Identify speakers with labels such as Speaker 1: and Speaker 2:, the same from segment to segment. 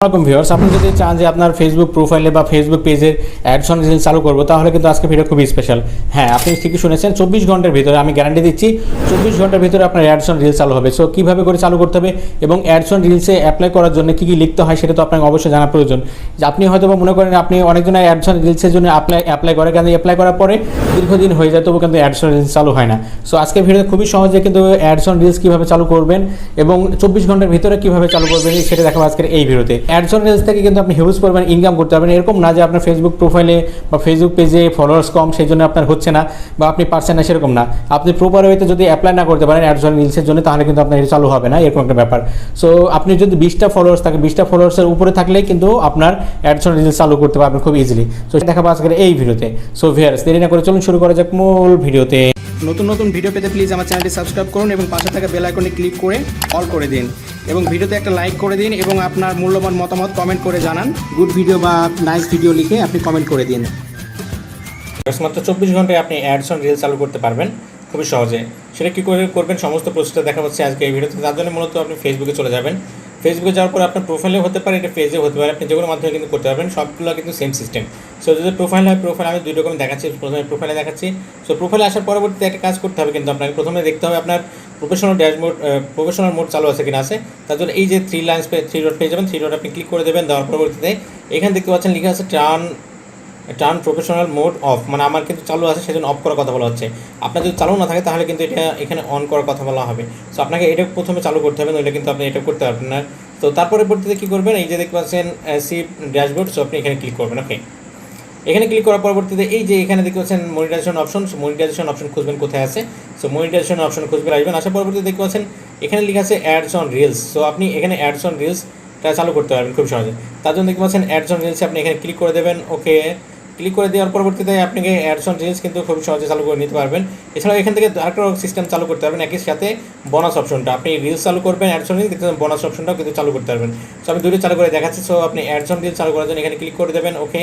Speaker 1: আসসালামাইকুম ভিউয়ার্স আপনি যদি চান যে আপনার ফেসবুক প্রোফাইলে বা ফেসবুক পেজের অ্যাডস অন চালু করব, তাহলে কিন্তু আজকে ভিডিও খুবই স্পেশাল হ্যাঁ আপনি ঠিকই শুনেছেন, চব্বিশ ঘণ্টার ভিতরে আমি গ্যারান্টি দিচ্ছি, চব্বিশ ঘণ্টার ভিতরে আপনার অ্যাডস অন রিল চালু হবে। সো কীভাবে করে চালু করতে হবে এবং অ্যাডস অন রিলসে অ্যাপ্লাই করার জন্য কী কী লিখতে হয় সেটা তো আপনাকে অবশ্যই জানা প্রয়োজন। যে আপনি হয়তো বা মনে করেন আপনি অনেকজন অ্যাডস অন রিলসের জন্য অ্যাপ্লাই অ্যাপ্লাই করে, কিন্তু অ্যাপ্লাই করার পরে দীর্ঘদিন হয়ে যায়, তবু কিন্তু অ্যাডস অন রিলস চালু হয় না। সো আজকে ভিডিও খুবই সহজে কিন্তু অ্যাডস অন রিলস কীভাবে চালু করবেন এবং চব্বিশ ঘণ্টার ভিতরে কীভাবে চালু করবেন সেটা দেখাবো আজকের এই ভিডিওতে অ্যাডস অন রিলস থেকে কিন্তু আপনি হিউজ পরিমাণ ইনকাম করতে পারবেন। এরকম না যে আপনার ফেসবুক প্রোফাইলে বা ফেসবুক পেজে ফলোয়ার্স কম, সেই জন্য আপনার হচ্ছে না বা আপনি পারছেন না সেরকম না। আপনি প্রপার ওয়েতে যদি অ্যাপ্লাই না করতে পারেন অ্যাডস অন রিলসের জন্য, তাহলে কিন্তু আপনার চালু হবে না, এরকম একটা ব্যাপার। সো আপনি যদি বিশটা ফলোয়ার্স থাকে, বিশটা ফলোয়ার্সের উপরে থাকলে কিন্তু আপনার অ্যাডস অন রিলস চালু করতে পারবেন খুব ইজিলি সো দেখাবো আজকের এই ভিডিওতে। সো ভিয়ার্স দেরি না করে চলুন, শুরু করা যাক মূল ভিডিওতে।
Speaker 2: নতুন নতুন ভিডিও পেতে প্লিজ আমার চ্যানেলটি সাবস্ক্রাইব করুন এবং পাশে থাকা বেল আইকনে ক্লিক করে অল করে দিন। এবং ভিডিওতে একটা লাইক করে দিন এবং আপনার মূল্যবান মতামত কমেন্ট করে জানান। গুড ভিডিও বা নাইস ভিডিও লিখে আপনি কমেন্ট করে দিন।
Speaker 1: মাত্র চব্বিশ ঘন্টায় আপনি অ্যাডস অন রিল চালু করতে পারবেন। খুবই সহজে। সেটা কী করে করবেন, সমস্ত প্রসেসটা দেখা হচ্ছে আজকে এই ভিডিওতে তার জন্য মূলত আপনি ফেসবুকে চলে যাবেন। ফেসবুকে যাওয়ার পর আপনার প্রোফাইলে হতে পারে, এটা পেজে হতে পারে। আপনি যে কোনো মাধ্যমে কিন্তু করতে পারবেন, সবগুলো কিন্তু সেম সিস্টেম সো যদি প্রোফাইল হয় প্রোফাইল আমি দুই রকম দেখাচ্ছি, প্রথমে প্রোফাইলে দেখাচ্ছি। সো প্রোফাইলে আসার পরবর্তীতে একটা কাজ করতে হবে কিন্তু আপনাকে প্রথমে দেখতে হবে আপনার প্রফেশনাল ড্যাশবোর্ড প্রফেশনাল মোড চালু আছে কিনা আছে। তার জন্য এই যে থ্রি লাইন্স থ্রি ডট পেয়ে যাবেন থ্রি ডট আপনি ক্লিক করে দেবেন, দেওয়ার পরবর্তীতে এখানে দেখতে পাচ্ছেন লেখা আছে turn turn professional mode off মানে আমার কিন্তু চালু আছে, সেজন্য অফ করার কথা বলা হচ্ছে। আপনার যদি চালু না থাকে, তাহলে কিন্তু এটা এখানে অন করার কথা বলা হবে। সো আপনাকে এটা প্রথমে চালু করতে হবে, নইলে কিন্তু আপনি এটা করতে পারবেন না। তো তারপরে পরবর্তীতে কী করবেন, এই যে দেখতে পাচ্ছেন সি ড্যাশবোর্ড সো আপনি এখানে ক্লিক করবেন ওকে এখানে ক্লিক করার পরবর্তীতে এই যে এখানে দেখতে পাচ্ছেন মনিটাইজেশন অপশন মনিটাইজেশন অপশন খুঁজবেন কোথায় আছে? সো মনিটাইজেশন অপশন খুঁজবেন, আসবেন, আসার পরবর্তীতে দেখতে পাচ্ছেন, এখানে লেখা আছে অ্যাডস অন রিলস সো আপনি এখানে অ্যাডস অন রিলসটা চালু করতে পারবেন খুব সহজে। তার জন্য দেখতে পাচ্ছেন অ্যাডস অন রিলসে আপনি এখানে ক্লিক করে দেবেন ওকে ক্লিক করে দেওয়ার পরবর্তীতে আপনি অ্যাডসন অন রিলস কিন্তু খুব সহজে চালু করে নিতে পারবেন। এছাড়াও এখান থেকে আরেকটা সিস্টেম চালু করতে পারবেন, একই সাথে বোনাস অপশনটা আপনি রিলস চালু করবেন অ্যাডস অন রিলস কিন্তু বোনাস অপশনটাও কিন্তু চালু করতে পারবেন। সো আমি দুটো চালু করে দেখাচ্ছি। সো আপনি অ্যাডসন রিলস চালু করার জন্য এখানে ক্লিক করে দেবেন ওকে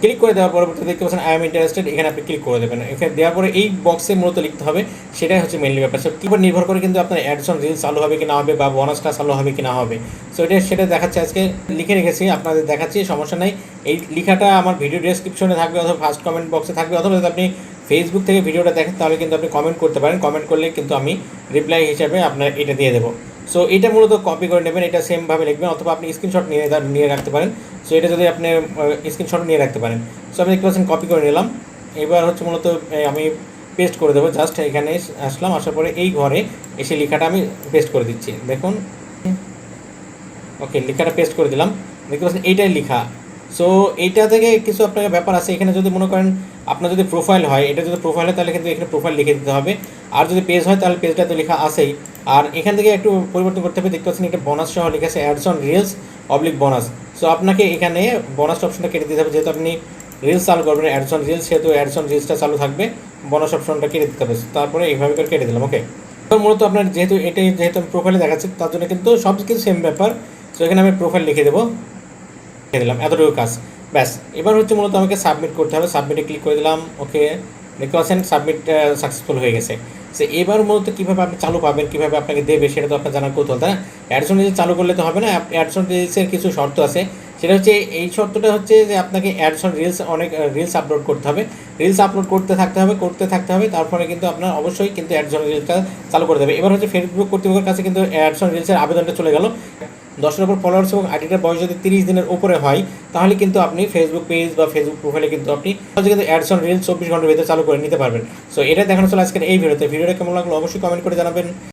Speaker 1: ক্লিক করে দেওয়ার পরবর্তীতে দেখতে পাচ্ছেন আই এম ইন্টারেস্টেড এখানে আপনি ক্লিক করে দেবেন। এখানে দেওয়ার পরে এই বক্সে মূলত লিখতে হবে, সেটাই হচ্ছে মেনলি ব্যাপার। সো কীভাবে নির্ভর করে কিন্তু আপনার অ্যাডসন রিলস চালু হবে কি না হবে বা বোনাসটা চালু হবে কি না হবে। সো এটা সেটা দেখাচ্ছে আজকে। লিখে রেখেছি, আপনাদের দেখাচ্ছি, সমস্যা নাই। এই লেখাটা আমার ভিডিও ডেসক্রিপশনে থাকবে অথবা ফার্স্ট কমেন্ট বক্সে থাকবে। অথবা যদি আপনি ফেসবুক থেকে ভিডিওটা দেখেন, তাহলে কিন্তু আপনি কমেন্ট করতে পারেন। কমেন্ট করলে কিন্তু আমি রিপ্লাই হিসাবে আপনার এটা দিয়ে দেবো। সো এটা মূলত কপি করে নেবেন, এটা সেমভাবে লিখবেন, অথবা আপনি স্ক্রিনশট নিয়ে নিয়ে রাখতে পারেন। সো এটা যদি আপনি স্ক্রিনশট নিয়ে রাখতে পারেন। সো আমি দেখতে পাচ্ছেন কপি করে নিলাম। এবার হচ্ছে মূলত আমি পেস্ট করে দেবো। জাস্ট এখানে আসলাম, আসার পরে এই ঘরে এসে লেখাটা আমি পেস্ট করে দিচ্ছি। দেখুন। ওকে লেখাটা পেস্ট করে দিলাম। দেখতে পাচ্ছেন, এইটাই লেখা। সো এইটা থেকে কিছু আপনার ব্যাপার আছে। এখানে যদি মনে করেন, আপনার যদি প্রোফাইল হয়, এটা যদি প্রোফাইল হয়, তাহলে কিন্তু এখানে প্রোফাইল লিখে দিতে হবে। আর যদি পেজ হয়, তাহলে পেজটা তো লেখা আছেই। আর এখান থেকে একটু পরিবর্তন করতে হবে, দেখতে পাচ্ছেন এটা বোনাস সহ লেখা আছে অ্যাডস অন রিলস অবলিক বোনাস সো আপনাকে এখানে বোনাস অপশনটা কেটে দিতে হবে, যেহেতু আপনি রিলস চালু করবেন অ্যাডস অন রিলস সেহেতু অ্যাডস অন রিলসটা চালু থাকবে বোনাস অপশনটা কেটে দিতে হবে। তারপরে এইভাবে করে কেটে দিলাম ওকে মূলত আপনার যেহেতু এটাই যেহেতু আমি প্রোফাইলে দেখাচ্ছি, তার জন্য কিন্তু সব কিছু সেম ব্যাপার। সো এখানে আমি প্রোফাইল লিখে দেবো। লিখে দিলাম, এতটুকু কাজ। ব্যাস, এবার হচ্ছে মূলত আমাকে সাবমিট করতে হবে। সাবমিটে ক্লিক করে দিলাম ওকে দেখতে পাচ্ছেন সাবমিট সাকসেসফুল হয়ে গেছে। সো এবার মূলত কীভাবে আপনি চালু পাবেন, কীভাবে আপনাকে দেবে, সেটা তো আপনার জানার কৌতূহল, তাই না? অ্যাডসন চালু করলে তো হবে না অ্যাডসন রিলসের কিছু শর্ত আছে। সেটা হচ্ছে, এই শর্তটা হচ্ছে যে আপনাকে অ্যাডসন রিলস অনেক রিলস আপলোড করতে হবে। রিলস আপলোড করতে থাকতে হবে, করতে থাকতে হবে, তারপরে কিন্তু আপনার অবশ্যই কিন্তু অ্যাডসন রিলসটা চালু করে দেবে। এবার হচ্ছে ফেসবুক কর্তৃপক্ষের কাছে কিন্তু অ্যাডসন রিলসের আবেদনটা চলে গেল। দশের নম্বর ফলোয়ার্স এবং আইডিটার বয়স যদি তিরিশ দিনের উপরে হয়, তাহলে কিন্তু আপনি ফেসবুক পেজ বা ফেসবুক প্রোফাইলে কিন্তু আপনি কিন্তু অ্যাডস অন রিলস চব্বিশ ঘণ্টার ভিতরে চালু করে নিতে পারবেন। সো এটা দেখানো চলে আজকের এই ভিডিওতে। ভিডিওটা কেমন লাগল অবশ্যই কমেন্ট করে জানাবেন।